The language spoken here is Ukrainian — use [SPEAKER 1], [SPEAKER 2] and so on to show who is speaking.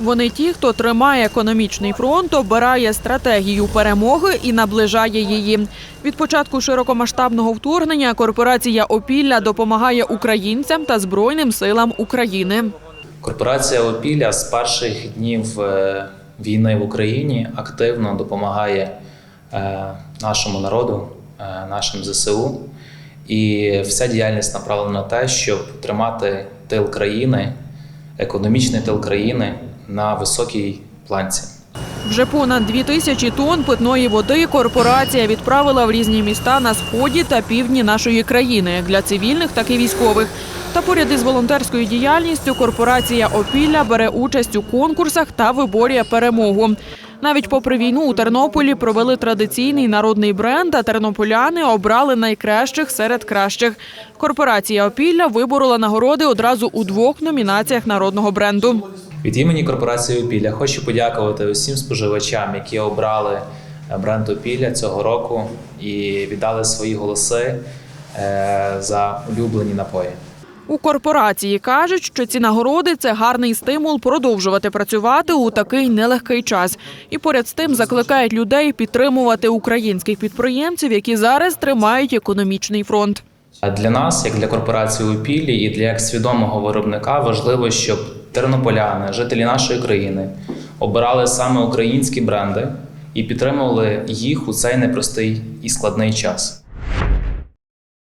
[SPEAKER 1] Вони ті, хто тримає економічний фронт, обирає стратегію перемоги і наближає її. Від початку широкомасштабного вторгнення корпорація Опілля допомагає українцям та збройним силам України.
[SPEAKER 2] Корпорація Опіля з перших днів е, війни в Україні активно допомагає е, нашому народу, е, нашим ЗСУ. І вся діяльність направлена на те, щоб тримати тил країни, економічний тил країни на високій планці.
[SPEAKER 1] Вже понад дві тисячі тонн питної води корпорація відправила в різні міста на сході та півдні нашої країни для цивільних, так і військових. Та поряд із волонтерською діяльністю корпорація Опілля бере участь у конкурсах та виборює перемогу. Навіть попри війну у Тернополі провели традиційний народний бренд, а тернополяни обрали найкращих серед кращих. Корпорація Опілля виборола нагороди одразу у двох номінаціях народного бренду.
[SPEAKER 2] Від імені корпорації Опілля хочу подякувати усім споживачам, які обрали е, бренд Опілля цього року і віддали свої голоси е, за улюблені напої.
[SPEAKER 1] У корпорації кажуть, що ці нагороди це гарний стимул продовжувати працювати у такий нелегкий час. І поряд з тим закликають людей підтримувати українських підприємців, які зараз тримають економічний фронт.
[SPEAKER 2] Для нас, як для корпорації Опілі і для як свідомого виробника, важливо, щоб тернополяни, жителі нашої країни, обирали саме українські бренди і підтримували їх у цей непростий і складний час.